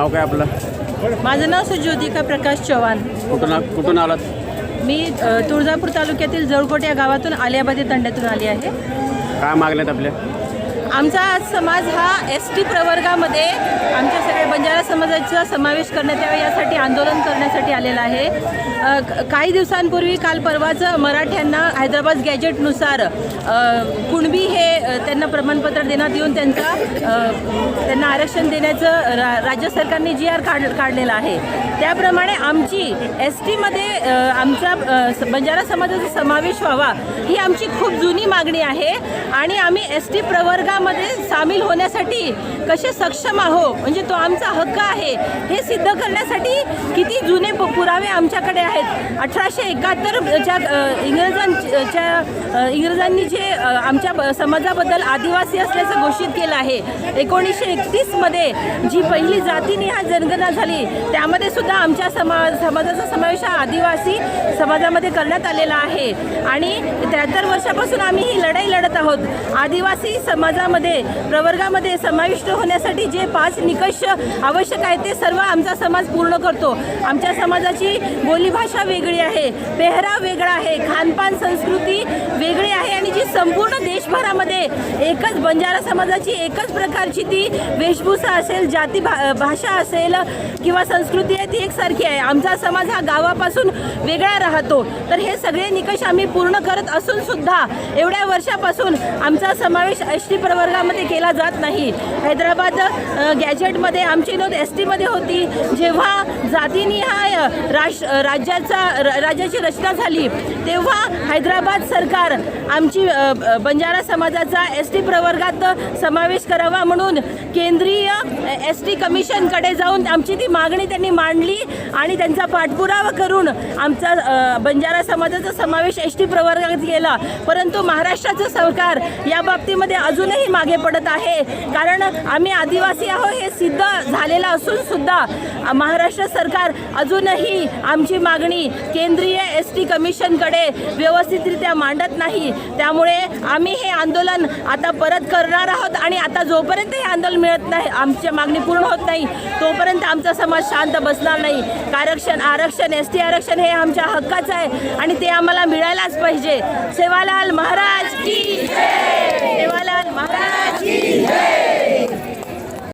नाव काय आपलं? माझं नाव सुज्योतिका प्रकाश चव्हाण. कुठून आ- कुठून आलात? मी अ, तुळजापूर तालुक्यातील जळकोट या गावातून आलियाबादी तांड्यातून आली आहे. काय मागण्यात आपल्या आमचा आज समाज हा एस टी प्रवर्गामध्ये आमच्या सगळ्या बंजारा समाजाचा समावेश करण्यात यावा यासाठी आंदोलन करण्यासाठी आलेला आहे. अ, क- काही दिवसांपूर्वी काल परवाचं मराठ्यांना हैदराबाद गॅजेटनुसार अ, कुणबी हे त्यांना प्रमाणपत्र देण्यात येऊन त्यांचा त्यांना आरक्षण देण्याचं रा राज्य सरकारने जी आर काढ काढलेला आहे. त्याप्रमाणे आमची एस टीमध्ये आमचा बंजारा समाजाचा समावेश व्हावा ही आमची खूप जुनी मागणी आहे आणि आम्ही एस टी प्रवर्गामध्ये सामील होण्यासाठी कसे सक्षम आहो म्हणजे तो आमचा हक्क आहे हे सिद्ध करण्यासाठी किती जुने पु- पुरावे आमच्याकडे आहेत. अठराशे एकाहत्तरच्या इंग्रजांच्या इंग्रजांनी जे आमच्या समाजा समाजाबद्दल आदिवासी असल्याचं घोषित केलं आहे. एकोणीसशे एकतीसमध्ये जी पहिली जातीनिहाय जनगणना झाली त्यामध्ये सुद्धा आमच्या समा समाजाचा समावेश हा आदिवासी समाजामध्ये करण्यात आलेला आहे. आणि त्र्याहत्तर वर्षापासून आम्ही ही लढाई आहोत. आदिवासी समाजामध्ये प्रवर्गामध्ये समाविष्ट होण्यासाठी जे पाच निकष आवश्यक आहेत ते सर्व आमचा समाज पूर्ण करतो. आमच्या समाजाची बोलीभाषा वेगळी आहे पेहराव वेगळा आहे खानपान संस्कृती वेगळी आहे आणि जी संपूर्ण देशभरामध्ये एकच बंजारा समाजाची एकच प्रकारची ती वेशभूषा असेल जाती भा भाषा असेल किंवा संस्कृती आहे ती एकसारखी आहे. आमचा समाज हा गावापासून वेगळा राहतो. तर हे सगळे निकष आम्ही पूर्ण करत असून सुद्धा एवढ्या वर्षापासून आमचा समावेश एस टी प्रवर्गामध्ये केला जात नाही. हैदराबाद गॅजेटमध्ये आमची नोंद एस टीमध्ये होती. जेव्हा जातीनिहाय राश राज्याचा र- राज्याची रचना झाली तेव्हा हैदराबाद सरकार आमची बंजारा समाजाचा एस टी प्रवर्गात समावेश करावा म्हणून केंद्रीय एस टी कमिशनकडे जाऊन आमची ती मागणी त्यांनी मांडली आणि त्यांचा पाठपुरावा करून आमचा बंजारा समाजाचा समावेश एस टी प्रवर्गात केला परंतु महाराष्ट्राचं सरकार या बाबतीमध्ये अजूनही मागे पडत आहे. कारण आम्ही आदिवासी आहो हे सिद्ध झालेलं असून सुद्धा महाराष्ट्र सरकार अजूनही आमची मागणी केंद्रीय एस टी कमिशनकडे व्यवस्थितरित्या मांडत नाही. त्यामुळे आम्ही हे आंदोलन आता परत करणार आहोत आणि आता जोपर्यंत हे आंदोलन मिळत नाही आमची मागणी पूर्ण होत नाही तोपर्यंत आमचा समाज शांत बसणार नाही. आरक्षण आरक्षण एस टी आरक्षण हे आमच्या हक्काचं आहे आणि ते आम्हाला मिळायलाच पाहिजे. सेवालाल महाराज की